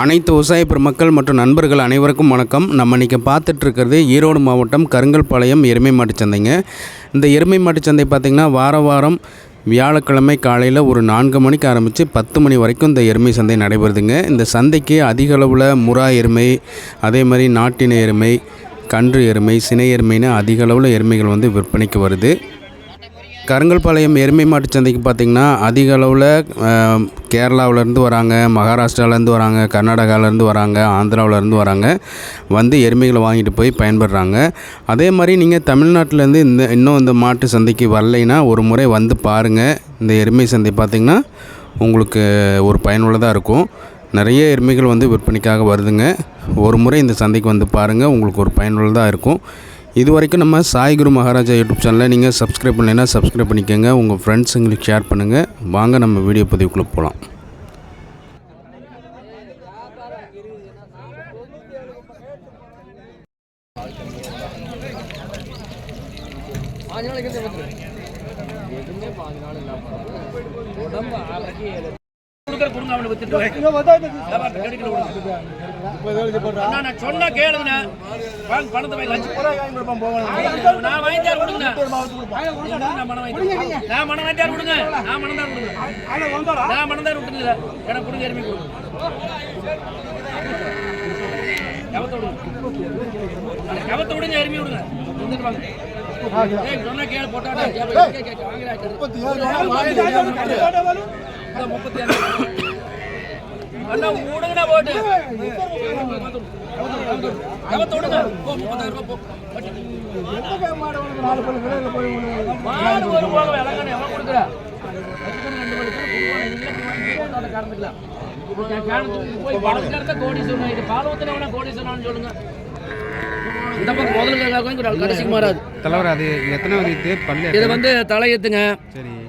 அனைத்து விவசாய பெருமக்கள் மற்றும் நண்பர்கள் அனைவருக்கும் வணக்கம். நம்ம இன்றைக்கி பார்த்துட்ருக்கிறது ஈரோடு மாவட்டம் கருங்கல்பாளையம் எருமை மாட்டுச்சந்தைங்க இந்த எருமை மாட்டுச்சந்தை பார்த்திங்கன்னா வார வாரம் வியாழக்கிழமை காலையில் ஒரு நான்கு மணிக்கு ஆரம்பித்து பத்து மணி வரைக்கும் இந்த எருமை சந்தை நடைபெறுதுங்க. இந்த சந்தைக்கு அதிக அளவில் முறா எருமை அதே மாதிரி நாட்டின எருமை கன்று எருமை சினை எருமைன்னு அதிக அளவில் எருமைகள் வந்து விற்பனைக்கு வருது. கருங்கல்பாளையம் எருமை மாட்டு சந்தைக்கு பார்த்திங்கன்னா அதிக அளவில் கேரளாவிலேருந்து வராங்க மகாராஷ்டிராவிலேருந்து வராங்க கர்நாடகாவிலேருந்து வராங்க ஆந்திராவிலேருந்து வராங்க வந்து எருமைகளை வாங்கிட்டு போய் பயன்படுறாங்க. அதே மாதிரி நீங்கள் தமிழ்நாட்டிலேருந்து இந்த இன்னும் இந்த மாட்டு சந்தைக்கு வரலைன்னா ஒரு முறை வந்து பாருங்கள் இந்த எருமை சந்தை பார்த்திங்கன்னா உங்களுக்கு ஒரு பயனுள்ளதாக இருக்கும். நிறைய எருமைகள் வந்து விற்பனைக்காக வருதுங்க. ஒரு முறை இந்த சந்தைக்கு வந்து பாருங்கள் உங்களுக்கு ஒரு பயனுள்ளதாக இருக்கும். இது வரைக்கும் நம்ம சாய் குரு மகாராஜா யூடியூப் சேனலை நீங்கள் சப்ஸ்கிரைப் பண்ணலைன்னா சப்ஸ்கிரைப் பண்ணிக்கோங்க. உங்கள் ஃப்ரெண்ட்ஸுங்களுக்கு ஷேர் பண்ணுங்கள் வாங்க நம்ம வீடியோ பதிவுக்குள்ளே போகலாம் பாஞ்சு நாளைக்கு எதுவுமே பாஞ்சு நாள் உடம்பு ஆறரைக்கு கொடுக்குற கொடுங்க அவனை வித்துட்டு நான் சொன்னா வாங்க பணத்தை லட்சம் நான் வாங்கி தரேன் கொடுங்க நான் பணம் வாங்கி தரேன். நான் பணம் வாங்கி தரேன் கொடுங்க. நான் பணம் தான் கொடுங்க. நான் பணம் தான் விட்டுருங்க எனக்கு கொடுங்க எருமை கொடுங்க. கவத்தை விடுங்க. கவத்தை விடுங்க எருமை விடுங்க வந்துட்டு வாங்க. சொன்னா கேளு போட்டாடா கேளு, முப்பத்தி. அண்ணா, போட்டு. விடுங்க. போ, முப்பத்தாயிரம் ரூபாய் போ. மாடு ஒரு விலங்கண்ணே, கொடுக்குற? கறந்துக்கலாம். போய். இது பால் ஊத்துனவனா சொல்லுங்க இந்த பக்கம் முதல்ல கடைசிக்கு மாறாது தலைவர் அது எத்தனாவது இது பல்லு இது வந்து தலையத்துங்க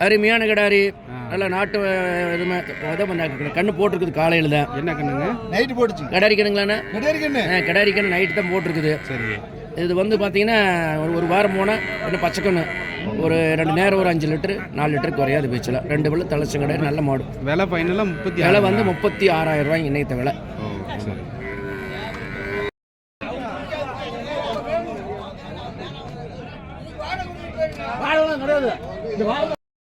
அருமையான கிடாரி நல்ல நாட்டு பண்ண கண்ணு போட்டிருக்குது காலையில் தான். என்ன கண்ணுங்க? நைட்டு போட்டுச்சு. கிடாரி கண்ணுங்களாண்ணே கிடையாது கிடாரி கண்ணு நைட்டு தான் போட்டிருக்குது. சரி. இது வந்து பார்த்தீங்கன்னா ஒரு ஒரு வாரம் போனால் ரெண்டு பச்சை கண்ணு ஒரு ரெண்டு நேரம் ஒரு அஞ்சு லிட்டரு நாலு லிட்டரு குறையாது பீச்சில். ரெண்டு பல்லு தலைச்ச கிடாரி நல்ல மாடு. விலை ஃபைனலாக முப்பத்தி விலை வந்து முப்பத்தி ஆறாயிரம் ரூபாய் இன்னைத்த விலை.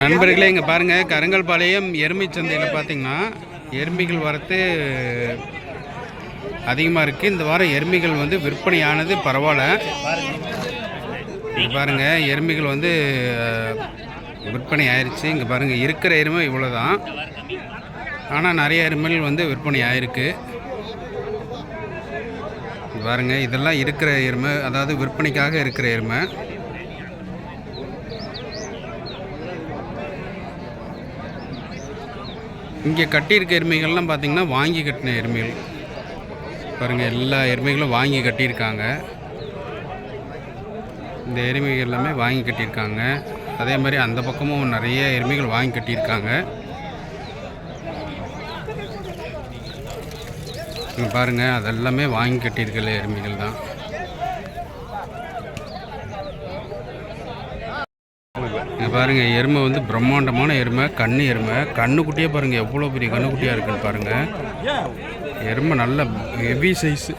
நண்பர்களே இங்கே பாருங்கள் கருங்கல்பாளையம் எருமை சந்தையில் பார்த்தீங்கன்னா எருமைகள் வரத்து அதிகமாக இருக்குது இந்த வாரம் எருமைகள் வந்து விற்பனையானது பரவாயில்ல. இங்கே பாருங்கள் எருமைகள் வந்து விற்பனை ஆயிடுச்சு இங்கே பாருங்கள் இருக்கிற எருமை இவ்வளோ தான் ஆனால் நிறைய எருமைகள் வந்து விற்பனை ஆயிருக்கு. பாருங்கள் இதெல்லாம் இருக்கிற எருமை அதாவது விற்பனைக்காக இருக்கிற எருமை. இங்கே கட்டியிருக்க எருமைகள்லாம் பார்த்திங்கன்னா வாங்கி கட்டின எருமைகள். பாருங்கள் எல்லா எருமைகளும் வாங்கி கட்டியிருக்காங்க. இந்த எருமைகள் எல்லாமே வாங்கி கட்டியிருக்காங்க. அதே மாதிரி அந்த பக்கமும் நிறைய எருமைகள் வாங்கி கட்டியிருக்காங்க. இங்கே பாருங்கள் அதெல்லாமே வாங்கி கட்டியிருக்கல எருமைகள் தான். இங்கே பாருங்கள் எருமை வந்து பிரம்மாண்டமான எருமை கண்ணு எருமை. கண்ணுக்குட்டியே பாருங்கள் எவ்வளோ பெரிய கண்ணுக்குட்டியாக இருக்குன்னு பாருங்கள் எருமை நல்ல ஹெவி சைஸு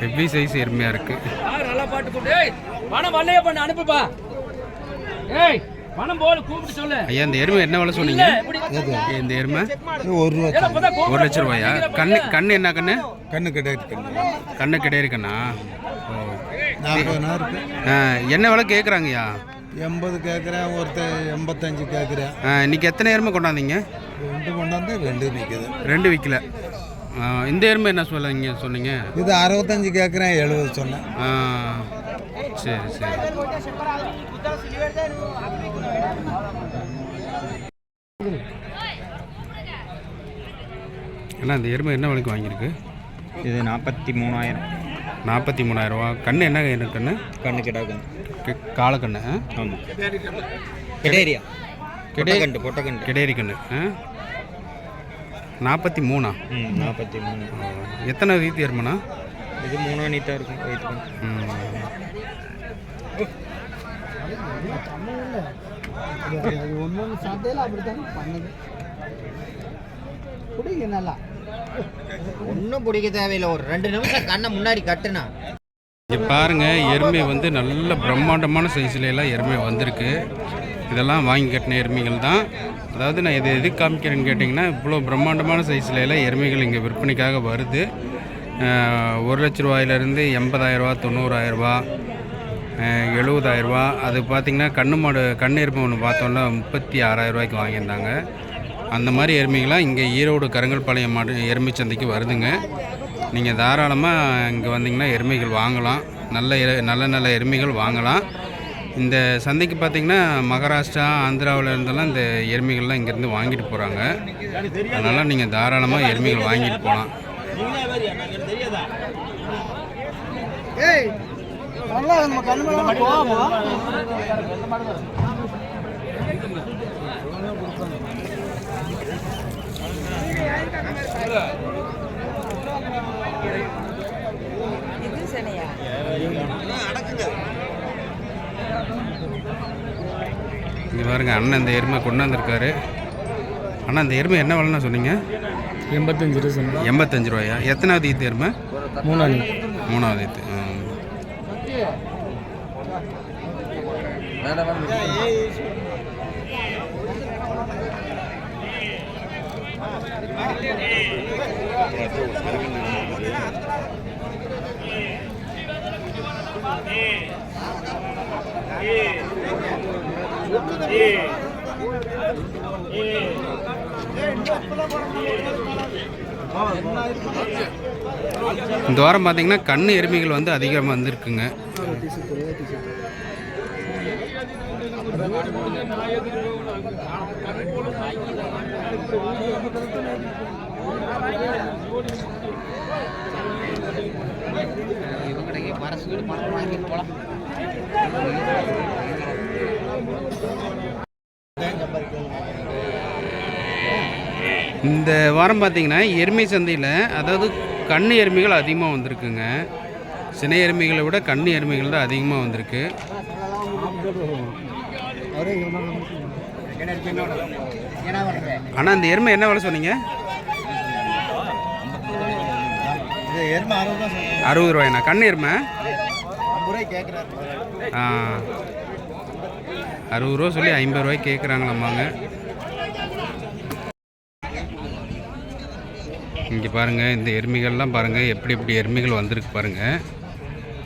ஹெவி சைஸ் எருமையாக இருக்குது நல்லா பாட்டு ஏய் பணம் வரலையே பண்ண அனுப்புப்பா. ஏய் பணம் போல கூப்பிட்டு சொல்லு. ஐயா இந்த எருமை என்ன விலை சொன்னீங்க? இந்த எருமை? ஒரு ரூபா ஒரு லட்ச ரூபாயா? கண்ணு கண்ணு என்ன கண்ணு? கண்ணு கிடையாது கண்ணு. கண்ணு கிடையாது கண்ணா? என்ன விலை கேட்குறாங்கய்யா எண்பது கேட்குறேன் ஒருத்தன் எண்பத்தஞ்சு கேட்குறேன் இன்னைக்கு எத்தனை எருமை கொண்டாந்தீங்க? ரெண்டு கொண்டாந்து ரெண்டு நிற்குது ரெண்டு விற்கல இந்த எருமை என்ன சொல்லுங்க சொன்னீங்க? இது அறுபத்தஞ்சு கேட்குறேன் எழுபது சொன்னேன். ஆ, சரி சரி. ஏன்னா இந்த எருமை என்ன விலைக்கு வாங்கியிருக்கு? இது நாற்பத்தி மூணாயிரம். நாற்பத்தி மூணாயிரரூவா கண்ணு என்ன கண்ணு கண்ணு? கண்ணு கிடாக்கும் கி- காளக்கண்ணு ஆ? ஆமாம் கெடேரியா. பொட்டக்கண்டு பொட்டக்கண்டு. கிடேரி கண்ணு நாற்பத்தி மூணா? ம் நாற்பத்தி மூணு. எத்தனை ரீதி எருமைண்ணா? இது மூணா நீட்டாக இருக்கும் வயிற்றுக்கு நல்லா ஒன்றும் பிடிக்க தேவையில்லை. ஒரு ரெண்டு நிமிஷம் கண்ணை முன்னாடி கட்டுனா. இங்கே பாருங்க எருமை வந்து நல்ல பிரம்மாண்டமான சைஸ்ல எல்லாம் எருமை வந்திருக்கு. இதெல்லாம் வாங்கி கட்டின எருமைகள் தான். அதாவது நான் இதை எது காமிக்கிறேன்னு கேட்டிங்கன்னா இவ்வளோ பிரம்மாண்டமான சைஸ்ல எல்லாம் எருமைகள் இங்கே விற்பனைக்காக வருது. ஒரு லட்ச ரூபாயிலேருந்து எண்பதாயிரரூவா தொண்ணூறாயிரரூபா எழுபதாயிரரூபா. அது பார்த்திங்கன்னா கண்ணு மாடு கண் எருமை ஒன்று பார்த்தோன்னா முப்பத்தி ஆறாயிரரூபாய்க்கு வாங்கியிருந்தாங்க. அந்த மாதிரி எருமைகளாம் இங்கே ஈரோடு கருங்கல்பாளையம் மாடு எருமை சந்தைக்கு வருதுங்க. நீங்கள் தாராளமாக இங்கே வந்தீங்கன்னா எருமைகள் வாங்கலாம். நல்ல எரு நல்ல நல்ல எருமைகள் வாங்கலாம். இந்த சந்தைக்கு பார்த்தீங்கன்னா மகாராஷ்டிரா ஆந்திராவில் இருந்தெல்லாம் இந்த எருமைகள்லாம் இங்கேருந்து வாங்கிட்டு போகிறாங்க அதனால் நீங்கள் தாராளமாக எருமைகள் வாங்கிட்டு போகலாம் இங்கே பாருங்க அண்ணன் இந்த எருமை கொண்டு வந்திருக்காரு. அண்ணா இந்த எருமை என்ன விலைன்னு சொன்னீங்க? எண்பத்தஞ்சு ரூபா எண்பத்தஞ்சு ரூபாயா? எத்தனாவது ஈத்து எருமை? மூணாவது மூணாவது ஈத்து ம். இந்த வாரம் பார்த்தீங்கன்னா கண்ணு எருமைகள் வந்து அதிகமாக வந்திருக்குங்க. இந்த வாரம் பார்த்தீங்கன்னா எருமை சந்தையில் அதாவது கண் எருமைகள் அதிகமாக வந்திருக்குங்க. சினை எருமைகளை விட கண் எருமைகள் தான் அதிகமாக வந்திருக்கு. அண்ணா இந்த எருமை என்ன விலை சொன்னீங்க? அறுபது ரூபாய்ண்ணா. கண்ணு எருமை? ஆ. அறுபது ரூபா சொல்லி ஐம்பது ரூபாய்க்கு கேட்குறாங்களாம்மாங்க இங்கே பாருங்கள் இந்த எருமைகள்லாம் பாருங்கள் எப்படி எப்படி எருமைகள் வந்திருக்கு பாருங்கள்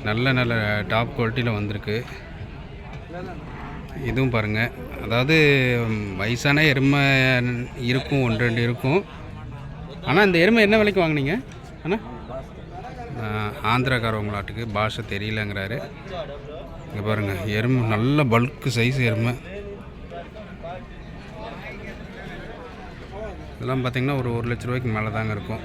நல்ல நல்ல டாப் குவாலிட்டியில் வந்திருக்கு. இதுவும் பாருங்கள் அதாவது வயசான எருமை இருக்கும் ஒன்று ரெண்டு இருக்கும். ஆனால் இந்த எருமை என்ன விலைக்கு வாங்குனீங்க? அண்ணா? ஆந்திராக்காரவங்களாட்டுக்கு பாஷை தெரியலங்கிறாரு. இங்கே பாருங்கள் எருமை நல்ல பல்க்கு சைஸ் எருமை. இதெல்லாம் பார்த்திங்கன்னா ஒரு ஒரு லட்ச ரூபாய்க்கு மேலே தாங்க இருக்கும்.